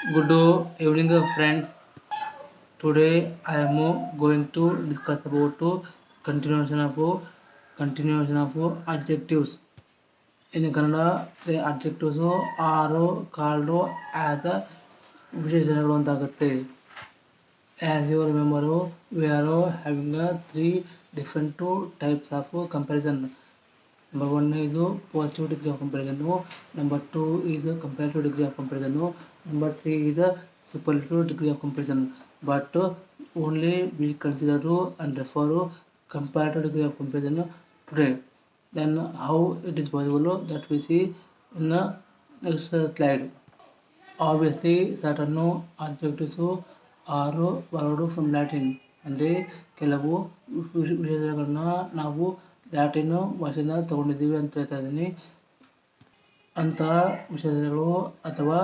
Good evening friends. Today I am going to discuss about continuation of continuation of adjectives. In Kannada, the adjectives are called as ವಿಶೇಷಣಗಳು ಅಂತ ಆಗುತ್ತೆ as you remember we are having three different types of comparison Number one is positive degree of comparison. Number two is a comparative degree of comparison. Number three is a superlative degree of comparison. But only we consider and refer comparative degree of comparison today. Then how it is possible that we see in the slide. Obviously, certain adjectives are borrowed from Latin. ಅಂದರೆ ಕೆಲವು ವಿಶೇಷಗಳನ್ನ ನಾವು Latin ಭಾಷೆಯಿಂದ ತಗೊಂಡಿದ್ದೀವಿ ಅಂತ ಹೇಳ್ತಾ ಇದ್ದೀನಿ. ಅಂತಹ ವಿಶೇಷಣಗಳು ಅಥವಾ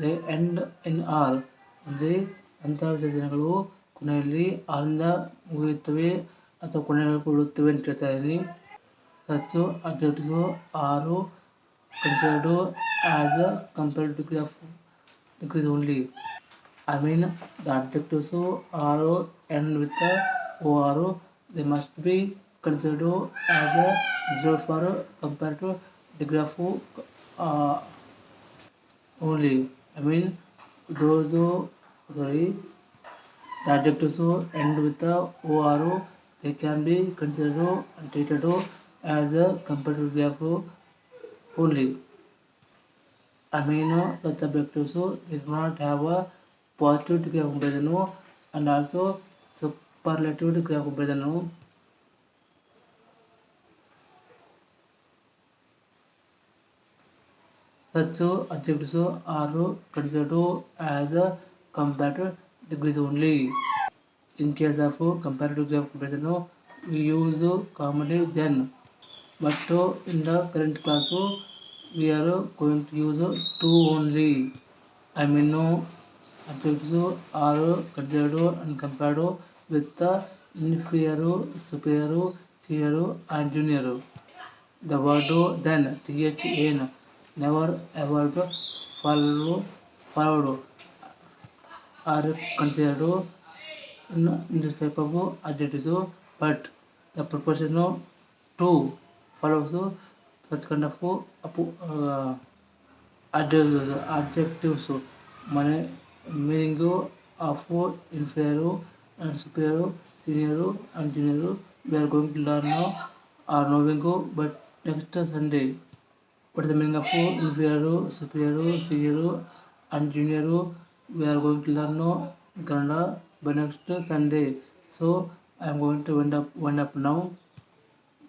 ದ ಎಂಡ್ ಇನ್ ಆರ್ ಅಂದರೆ ಅಂತಹ ವಿಶೇಷಣಗಳು ಕೊನೆಯಲ್ಲಿ ಆರಿಂದ ಮುಗಿಯುತ್ತವೆ ಅಥವಾ ಕೊನೆಯಲ್ಲಿ ಕೊಡುತ್ತವೆ ಅಂತ ಹೇಳ್ತಾ ಇದ್ದೀನಿ. ಹತ್ತು ಅಬ್ಜೆಕ್ಟಿವ್ಸ್ ಆರು considered uh compare degree of degrees only I mean the objectives ಆರು ಎಂಡ್ ವಿತ್ ಓ ಆರು they must be considered as a for compared to degree of uh, only. I mean those sorry the adjectives end with the or they can be considered and treated as a comparative degree of only. I mean that the adjectives they do not have a positive degree of comparison and also superlative degree of comparison. Such adjectives are considered as comparative degrees only. In case of comparative degree of comparison, we use commonly then. But in the current class, we are going to use two only. I mean adjectives are considered and compared with the inferior, superior, senior and junior. The word then, T-H-A-N, never ever follow, followed are considered in, in this type of adjectives, but the proportion to follows such kind of uh, adjectives, adjectives మన meaning of inferior and superior, senior and junior. We are going to learn now or knowing but next Sunday. What is the meaning of inferior, superior, senior and junior? We are going to learn now in Kannada by next Sunday. So I am going to wind up wind up now.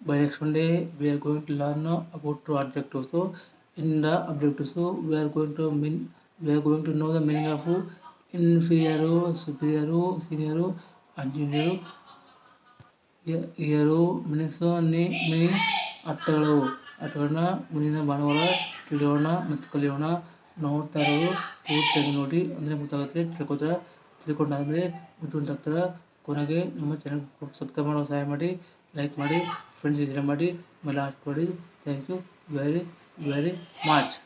By next Sunday we are going to learn about two adjectives. So in the adjectives we are going to mean we are going to know the meaning of inferior, superior, senior and junior. Year ಮೆಣಸು ನಿ me ಅರ್ಥಗಳು ಅರ್ಥಗಳನ್ನ ಮುಂದಿನ ಭಾನುವಾರ ತಿಳಿಯೋಣ ಮತ್ತು ಕಲಿಯೋಣ. ನೋಡ್ತಾ ಇರೋರು ಪೂರ್ತಿಯಾಗಿ ನೋಡಿ ಅಂದರೆ ಗೊತ್ತಾಗುತ್ತೆ ತಿಳ್ಕೊತಾರೆ ತಿಳ್ಕೊಂಡಾದ್ಮೇಲೆ ಬುದ್ಧಿವಂತಾಗ್ತಾರೆ ಕೊನೆಗೆ ನಮ್ಮ ಚಾನಲ್ ಸಬ್ಸ್ಕ್ರೈಬ್ ಮಾಡೋ ಸಹಾಯ ಮಾಡಿ ಲೈಕ್ ಮಾಡಿ ಫ್ರೆಂಡ್ಸ್ ಇದ್ರೆ ಮಾಡಿ ಆಮೇಲೆ ಮಾಡಿ. Thank you very very much